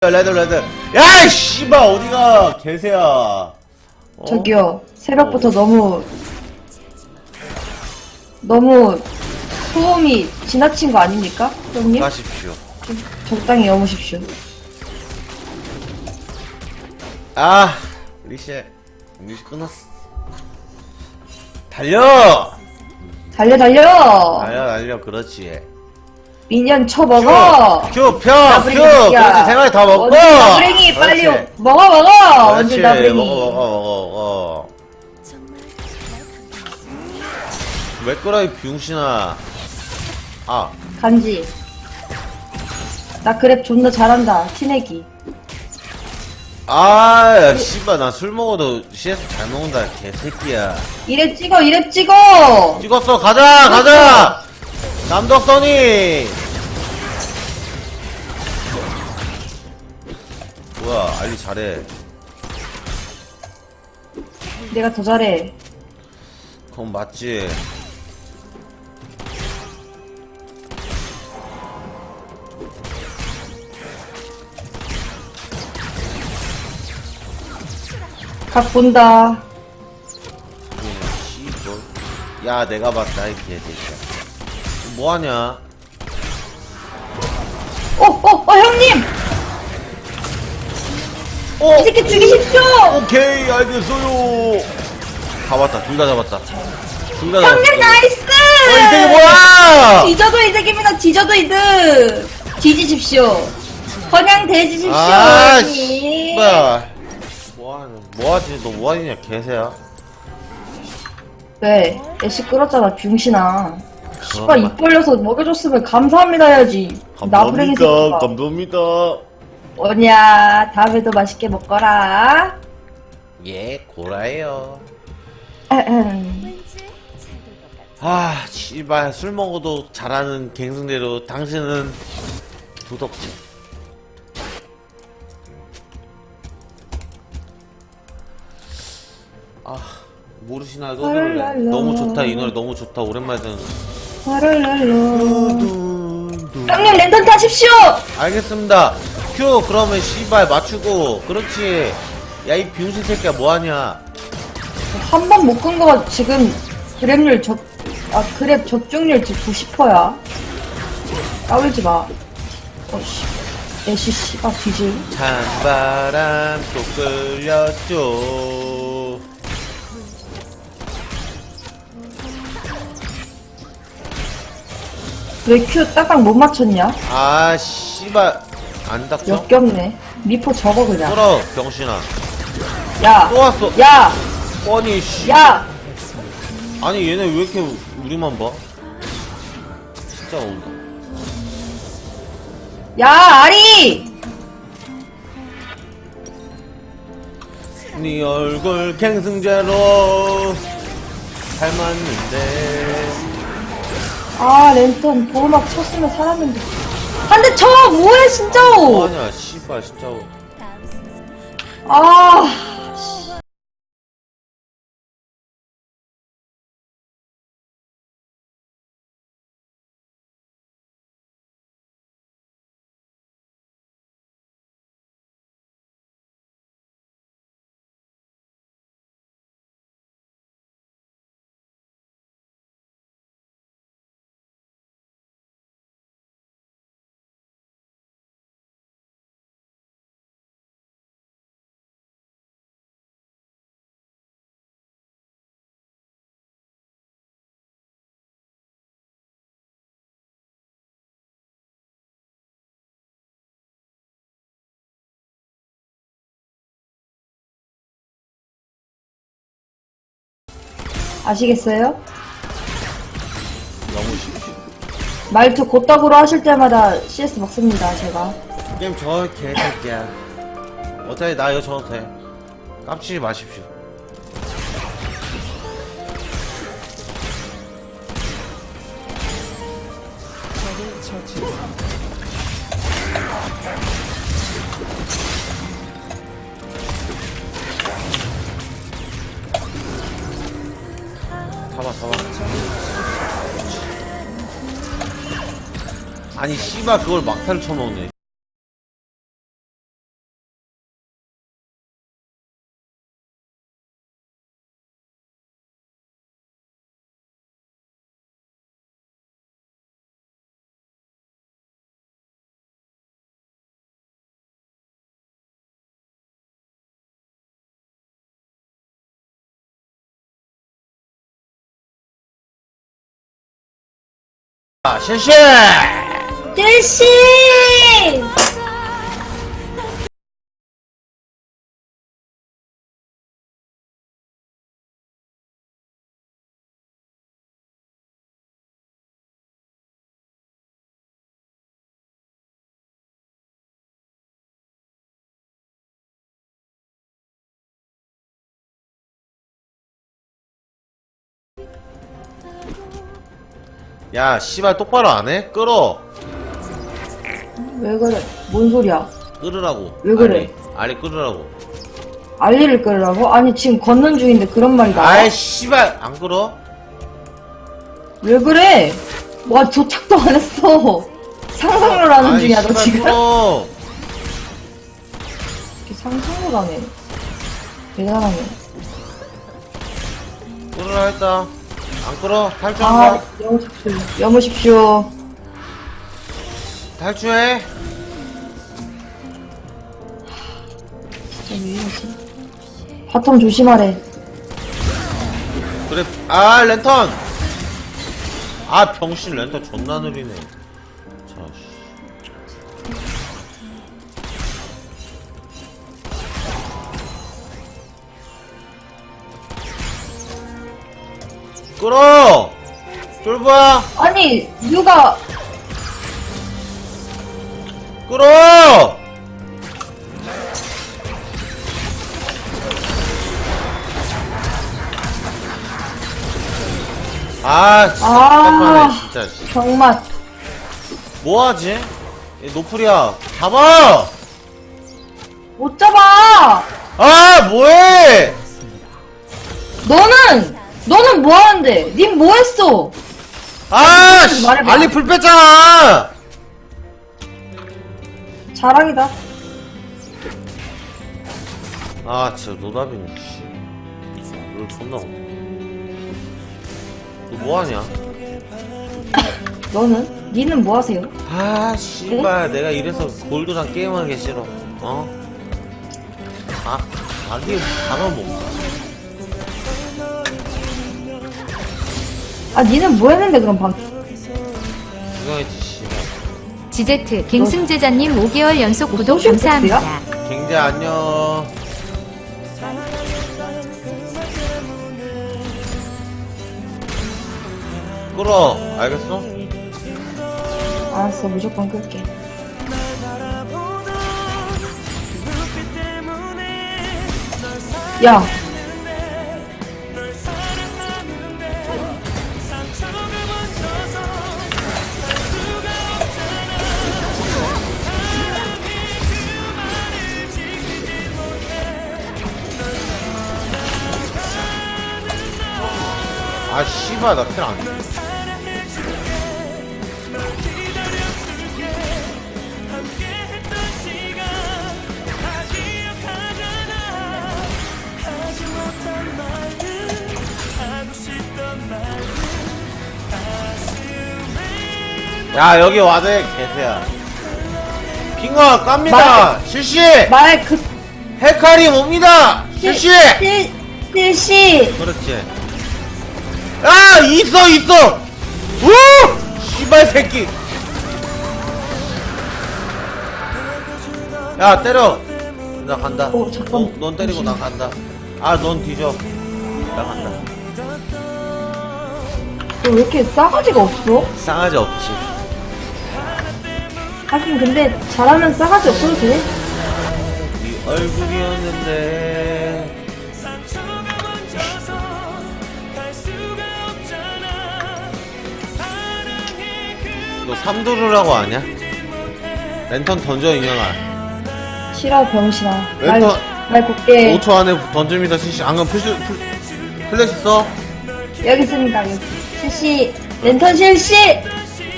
레드 레드. 야이 씨발 어디가 개새야. 어? 저기요 새벽부터 너무 너무 소음이 지나친 거 아닙니까? 형님? 가십시오. 좀 적당히 여무십시오. 아 리시 리시 끝났어. 달려! 달려 달려! 달려 달려 그렇지 미니언 쳐먹어 큐, 나부랭이 큐, 큐, 새끼야. 그렇지, 생각이 다 먹고! 원딜 나부랭이 빨리 그렇지. 먹어 먹어 그렇지, 원딜 나부랭이 먹어, 먹어, 먹어, 먹어. 왜 그래, 이 병신아. 아, 간지 나 그랩 존나 잘한다 티내기 아, 야, 씨발, 나 술 먹어도 CS 잘 먹는다, 개새끼야. 이랩 찍어 이랩 찍어 찍었어, 가자, 가자! 남덕선이! 뭐야, 알리 잘해. 내가 더 잘해 그건 맞지. 각 본다 씨발. 야, 내가 봤다, 이 개새끼야. 뭐하냐? 어 어 어 형님 어! 이 새끼 죽이십시오 오케이, 알겠어요. 잡았다, 둘 다 잡았다. 둘 다 잡았다. 형님 나이스 어, 이 새끼 뭐야! 뒤져도 이득입니다. 뒤져도 이득. 뒤지십시오. 번양 대지십시오. 아, 형님. 씨발. 뭐하냐, 뭐하지? 너 뭐하냐, 개새야? 왜? 애쉬 끌었잖아, 병신아. 씨발. 입 벌려서 먹여줬으면 감사합니다 해야지. 나부랭이 새끼가. 감사합니다. 뭐냐, 다음에도 맛있게 먹거라. 예, 고라예요. 아, 씨발, 술 먹어도 잘하는 갱승대로 당신은 도덕질. 아, 노래. 랄랄라. 너무 좋다, 이 노래 너무 좋다. 오랜만에 듣는. 와랄랄라. 형님, 랜턴 타십시오! 알겠습니다. 큐, 그러면 씨발 맞추고. 그렇지. 야, 이 병신 새끼야, 뭐하냐. 한 번 못 끈거 지금 그랩률 접, 아, 그랩 접종률 지금 90%야. 까불지 마. 어씨. 애쉬 씨발 뒤질. 찬바람 또 끌렸죠. 왜 큐 딱딱 못 맞췄냐? 아, 씨발. 안 닥쳐? 역겹네. 미포 접어 그냥. 끌어, 병신아. 야, 또 왔어. 야, 아니, 씨. 야. 아니, 얘네 왜 이렇게 우리만 봐? 진짜 온다. 야, 아리! 네 얼굴 갱승제로 닮았는데. 아, 랜턴 보호막 쳤으면 살았는데. 한대 쳐! 뭐해, 진짜! 뭐하냐, 씨발, 진짜. 아, 아시겠어요? 너무 쉽지. 말투 곧다구로 하실 때마다 CS 먹습니다, 제가. 게임 저 개새끼야. 어차피 나 이거 져도 돼. 깜치지 마십시오. 아니 씨바 그걸 막타를 쳐먹네 아, 쉐쉐! 실시! 야, 씨발, 똑바로 안 해? 끌어! 왜 그래? 뭔 소리야? 끌으라고. 왜 그래? 알리, 알리 끌으라고. 알리를 끌으라고? 아니 지금 걷는 중인데 그런 말이 나와? 아이, 씨발! 안 끌어? 왜 그래? 와 도착도 안 했어. 상상을 하는 아이, 중이야 너 씨발, 지금? 이렇게 상상을 하네. 대단하네. 끌으라 했다. 안 끌어? 탈주한다. 아 여무십시오. 여무십시오. 탈주해. 바텀 조심하래. 그래, 아, 랜턴! 아, 병신 랜턴 존나 느리네. 자, 씨. 끌어! 쫄보야! 아니 누가 끌어! 아, 진짜 아. 답답하네, 진짜. 씨. 병맛 뭐하지? 얘 노플이야. 잡아! 못 잡아. 아, 뭐해! 너는 너는 뭐 하는데? 님 뭐 했어? 아, 씨, 말해봐. 알리 풀 뺐잖아! 자랑이다. 아, 진짜 노답이네, 씨. 너 존나 없네. 너 뭐하냐? 너는? 니는 뭐 하세요? 아, 씨발, 내가 이래서 골드랑 게임하기 싫어. 어? 아, 자기 단어 뭔가? 아 니는 뭐 했는데 그럼 방? 구경했지, 씨발. 지제트 갱승제자님 5개월 연속 구독 소셜 감사합니다. 갱제 안녕. 끌어, 알겠어? 알았어 무조건 끌게. 야. 아, 씨발, 나필안 돼. 야, 여기 와대, 개새야. 핑거 깝니다! 실시! 말 그 헤카림 옵니다! 실시! 실 실시. 그렇지. 아 있어 있어. 우! 씨발 새끼. 야 때려. 나 간다. 어, 잠깐. 너, 넌 때리고 나 간다. 아 넌 뒤져. 나 간다. 너왜 이렇게 싸가지가 없어? 싸가지 없지. 하긴 근데 잘하면 싸가지 없어도 돼. 네 얼굴이었는데. 너 삼두루라고 아냐? 랜턴 던져 인형아. 싫어 병신아. 말, 왼손. 말 곱게 5초 안에 던집니다 실시 안간 플스 플 플래시 써 여기 있습니다 여기. 실시 랜턴 실시.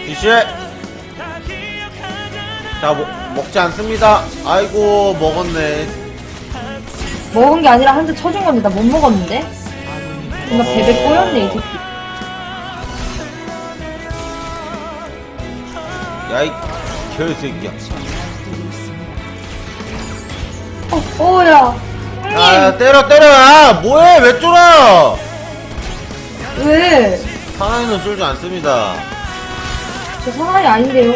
실시 자 먹, 먹지 않습니다 아이고 먹었네 먹은 게 아니라 한 대 쳐준 건데 나 못 먹었는데. 뭔가 베베 꼬였네 이 새끼. 야이 개새끼야 어, 오야. 형님 아 때려 때려 아 뭐해 왜 쫄아 왜? 하나이는 쫄지 않습니다 저 상황이 아닌데요.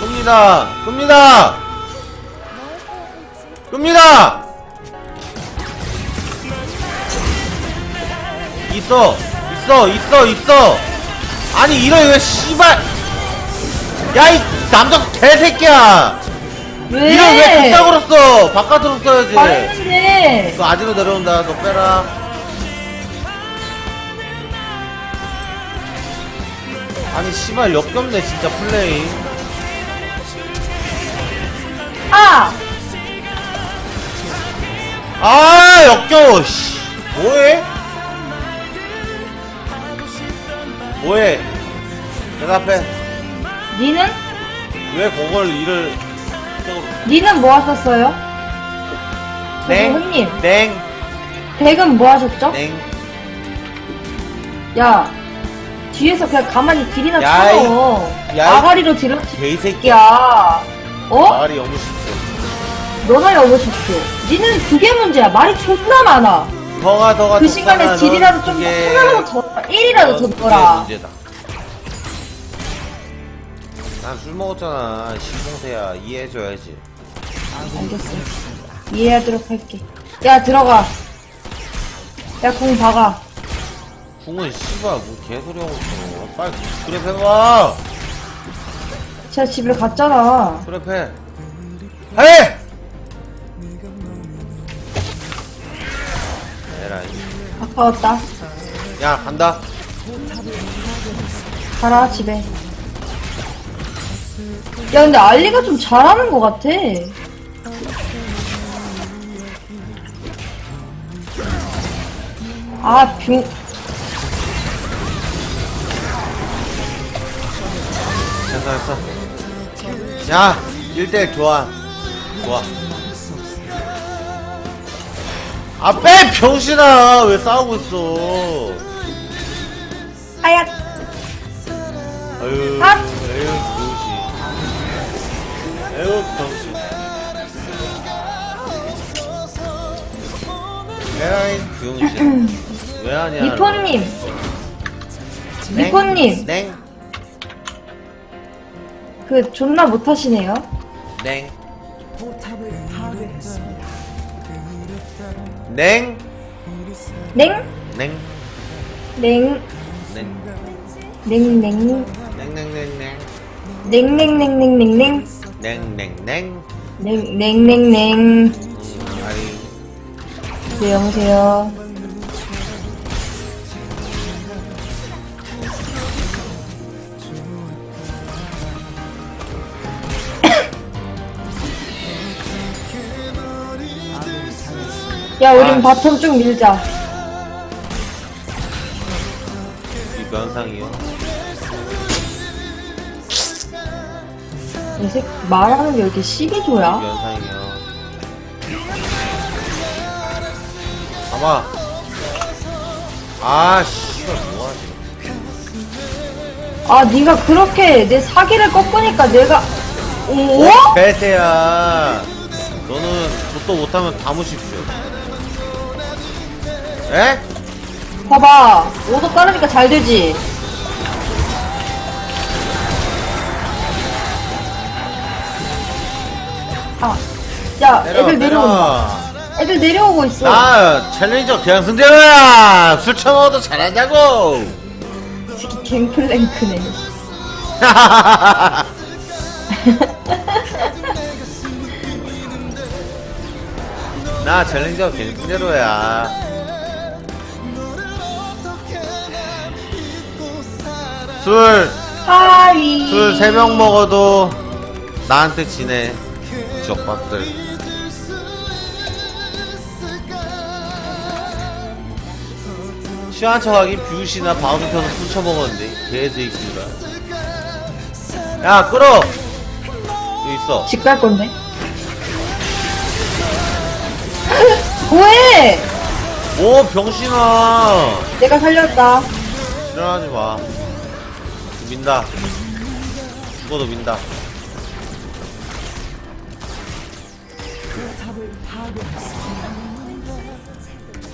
끕니다. 끕니다. 끕니다. 있어. 있어. 있어. 있어. 아니 이런 왜 씨발. 야 이 남자 개새끼야. 왜? 이런 왜 그따구로 써 바깥으로 써야지. 너 아지로 내려온다. 너 빼라. 아니 씨발 역겹네 진짜 플레이 아! 아 역겨워 씨 뭐해? 뭐해 대답해 니는? 왜 그걸 일을 니는 뭐 하셨어요? 땡 형님. 땡 댁은 뭐 하셨죠? 땡 야, 뒤에서 그냥 가만히 딜이나 야이. 쳐요. 야이. 아가리로 딜을 개새끼야 야, 어? 말이 너무 쉽죠 너나 여보십시오. 니는 그게 문제야. 말이 존나 많아. 더가 더가 그 시간에 딜이라도 좀 하나라도 더, 1이라도 더 넣어라. 문제다 난 술 먹었잖아 신봉세야 이해해줘야지 알겠어. 이해하도록 할게. 야, 들어가. 야, 공 박아. 궁은 씨발 뭐 개소리 하고 있어 빨리 그래 해봐 제가 집에 갔잖아. 그래 해 해! 에라이 아까웠다. 야 간다 가라, 집에. 야, 근데 알리가 좀 잘하는 것 같아. 아, 뷰. 됐어 됐어 야 1대1 좋아 좋아 아빼 병신아 왜 싸우고 있어 하얗. 아유 아! 에휴 병신 에휴 병신 에라이 병신 왜 하냐. 땡. 미포님. 땡 그, 존나 못하시네요. 냉. 냉. 냉? 냉. 냉. 냉. 냉, 냉. 냉냉냉냉. 냉냉냉냉냉냉. 냉냉냉. 냉, 냉냉냉. 음, 아이. 네, 여보세요. 야, 우린 아, 바텀 쭉 밀자. 이 면상이요. 이 새끼 말하는 게왜 이렇게 시기조야? 면상이요. 아마. 아, 씨발, 뭐하지? 아, 네가 그렇게 내 사기를 꺾으니까 내가 오? 배세야. 너는 족도 못하면 담으십시오. 에? 봐봐, 오도 따르니까 잘 되지. 아, 야, 애들 내려온다. 애들 내려오고 있어. 나 챌린저 기왕승대로야 술 처먹어도 잘하자고 이 새끼 갱플랭크네. 나 챌린저 기왕승대로야 술, 하위. 술세명 먹어도 나한테 지네 지옥박들 시원한 척하기 뷰시나 바우스 켜서 술 처먹었는데 개새끼가 야 끌어 여기 있어 집 갈 건데. 뭐해? 오 병신아 내가 살렸다. 일어나지 마 민다. 죽어도 민다.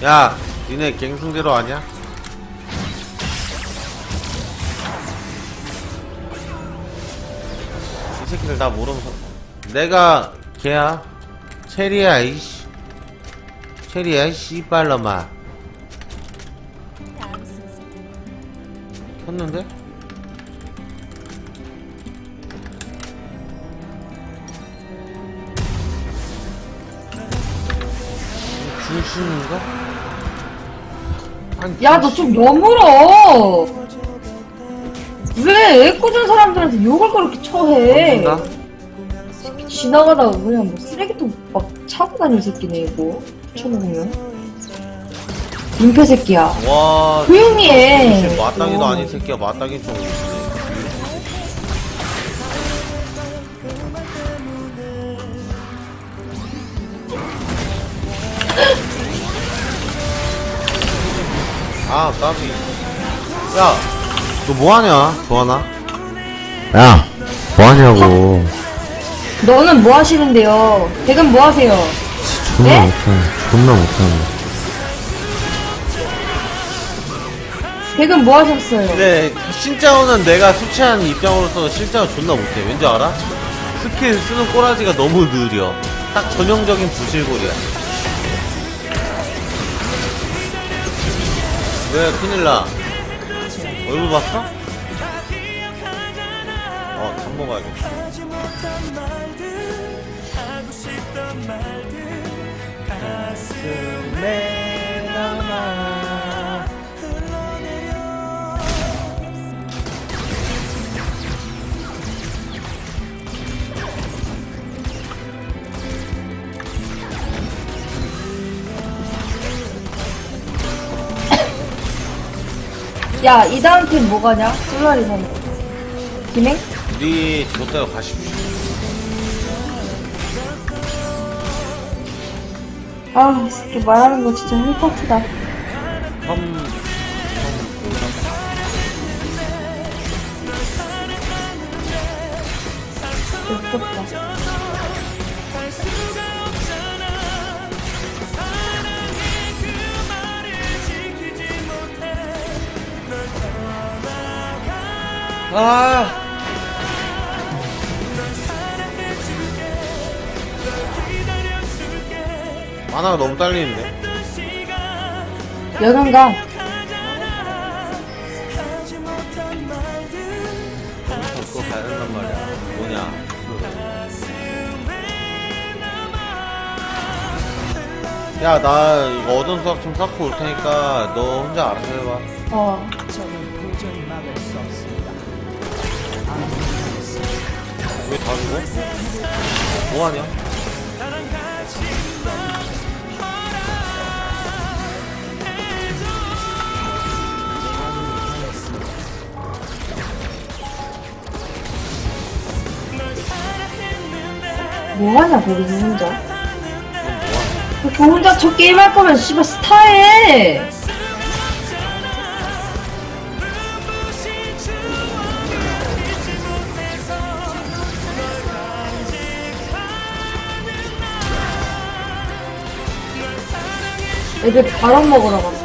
야 니네 갱승대로 아냐? 새끼들 나 모르면서 내가 걔야? 체리야 이씨. 체리야 이 씨발놈아. 켰는데? 중심인가? 아니, 야, 너 좀 여물어! 왜 애꿎은 사람들한테 욕을 그렇게 처해? 어딘가? 지나가다가 그냥 뭐 쓰레기통 막 차고 다니는 새끼네, 이거. 쳐먹으면. 민폐 새끼야. 와 조용히 해. 마땅히도 어. 아닌 새끼야 마땅히 좀 아 까비 야너 뭐하냐 조하나 야, 뭐하냐고. 너는 뭐 하시는데요? 대금 뭐 하세요? 존나 네? 못하네. 존나 못하네. 대금 뭐 하셨어요? 근데 신짜오는 내가 수치하는 입장으로서 실장은 존나 못해 왠지 알아? 스킬 쓰는 꼬라지가 너무 느려 딱 전형적인 부실골이야 왜 큰일 나 얼굴 봤어? 어, 밥 먹어야겠다. 가슴에 야, 이 다음 팀 뭐 가냐? 솔라리 선 김행? 우리 저대로 가십시오. 아, 이 새끼 말하는 거 진짜 헬파트다. 험, 아! 만화가 너무 딸리는데? 거기서 그거 가야 된단 말이야. 뭐냐? 야, 나 이거 얻은 수학 좀 쌓고 올 테니까 너 혼자 알아서 해봐. 어. 왜다 죽어? 뭐하냐? 뭐하냐, 거기서 혼자. 저 혼자 저 게임 할 거면 씨발 스타해! 애들 바람 먹으러 갔어.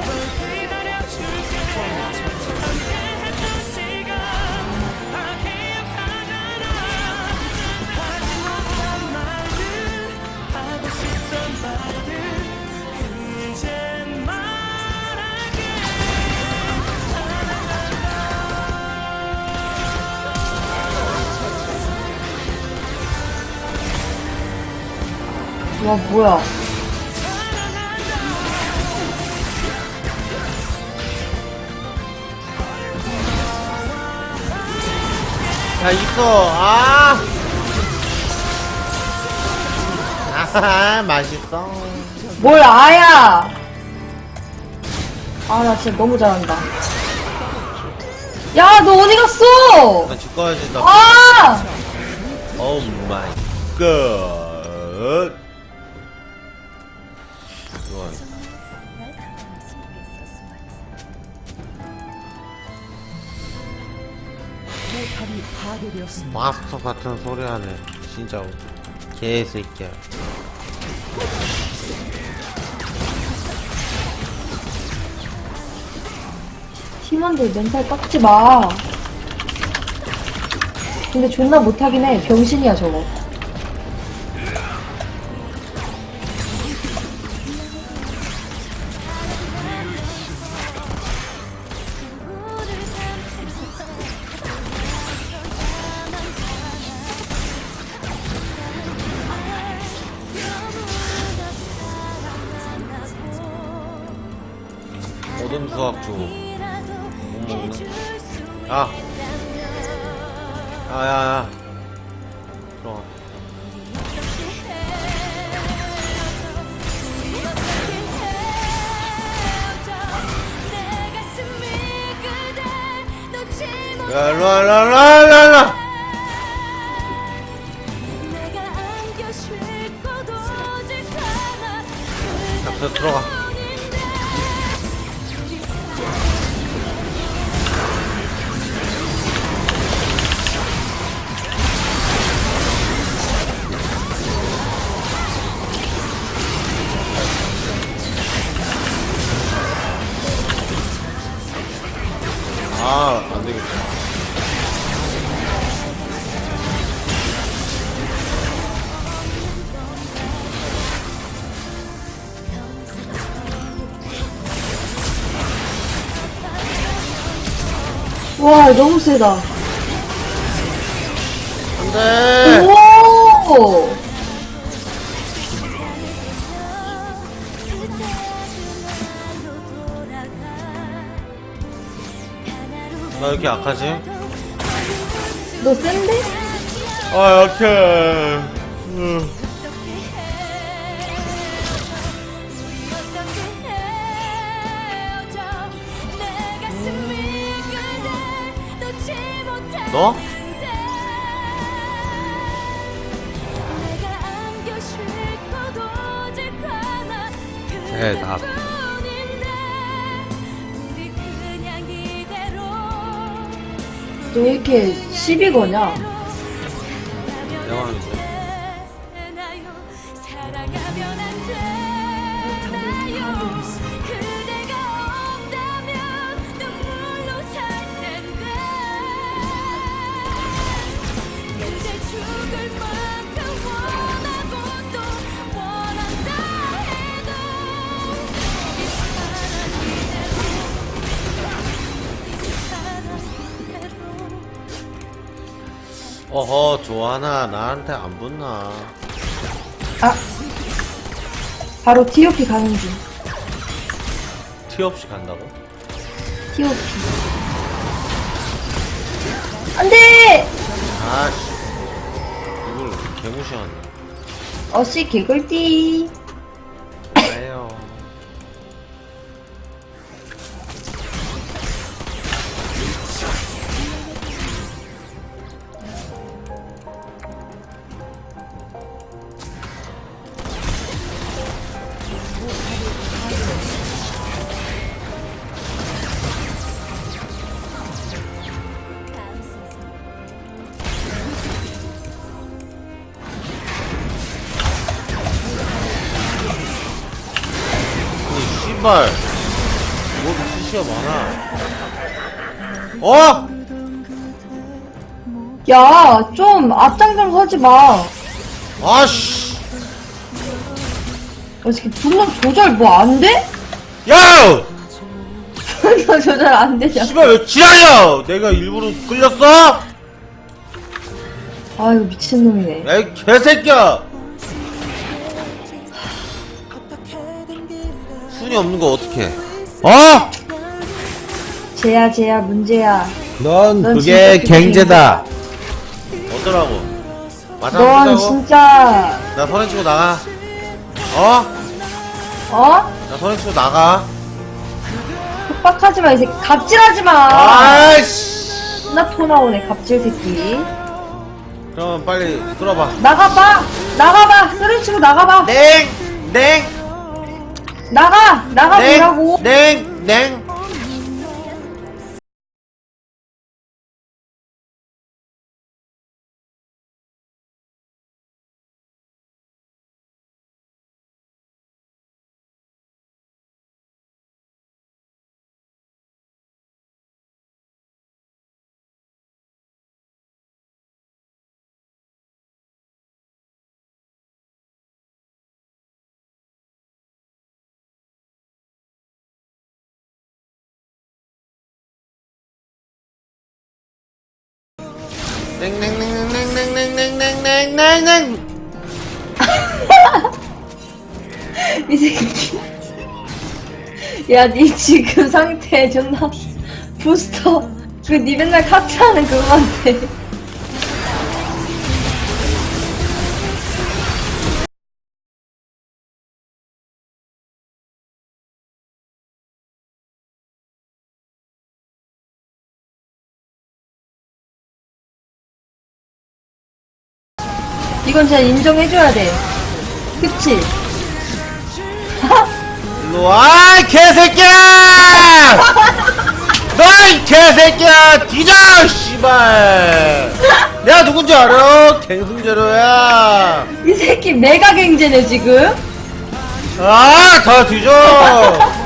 와, 뭐야. 야, 있어. 아! 아하, 맛있어. 뭘 아야! 아, 나 진짜 너무 잘한다. 야, 너 어디 갔어? 나집 가야지. 나. 아! 오 마이 갓. 마스터 같은 소리 하네. 진짜 개새끼야. 팀원들 멘탈 깎지 마. 근데 존나 못하긴 해. 병신이야, 저거. 야 일로와 일 너무 세다. 안돼 오! 나 이렇게 약하지? 너 센데? 아 약해 음. 너? 대답. 너왜 이렇게 시비 거냐? 어허 좋아하나 나한테 안 붙나 아. 바로 TOP 가는 중. 티 없이 간다고? TOP. 안 돼! 아씨 이걸 개무시하네 어씨 개꿀띠. 씨발 뭐 CC가 많아 어? 야, 좀 앞장좀 서지 마. 아씨 어떻게 분노 조절 뭐 안 돼? 야! 분노 조절 안 되냐? 씨발 왜 지랄이야 내가 일부러 끌렸어? 아유 미친놈이네. 야이 개새끼야 순이 없는 거 어떡해 어? 쟤야 쟤야 문제야. 넌 넌 그게 진짜 갱제다 어쩌라고 맞아 넌 진짜 나 선에 치고 나가 어? 어? 나 선에 치고 나가 협박하지 마, 이 새끼. 갑질하지 마! 아이씨 존나 토 나오네, 갑질 새끼. 그럼 빨리 끌어봐 나가봐! 나가봐! 쓰러치고 나가봐! 땡! 땡! 나가! 나가 보라고! 땡! 땡! 냉냉냉냉냉냉냉냉냉냉냉 이 새끼. 야, 니 지금 상태 존나 부스터. 그 니 맨날 카트하는 그거한테. 이건 진짜 인정해줘야 돼. 그치? 일로 와 이 개새끼야 너이 개새끼야 뒤져 씨발 내가 누군지 알아 갱승제로야 이 새끼 메가 갱제네, 지금? 아 다 뒤져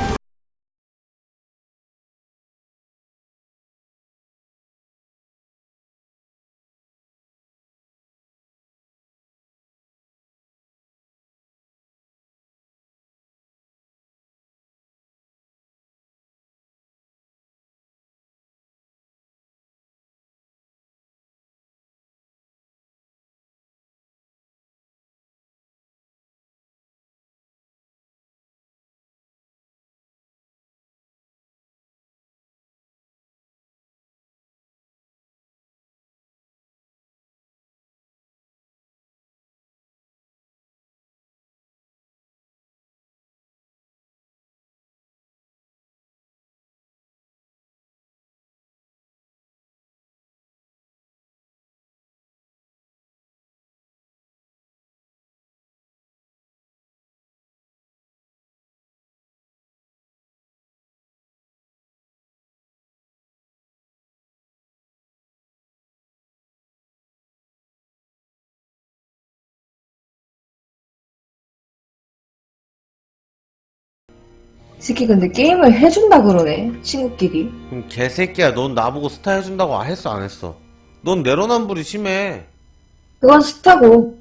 새끼 근데 게임을 해준다 그러네, 친구끼리. 그럼 개새끼야 넌 나보고 스타 해준다고 했어 안 했어 넌 내로남불이 심해 그건 싫다고.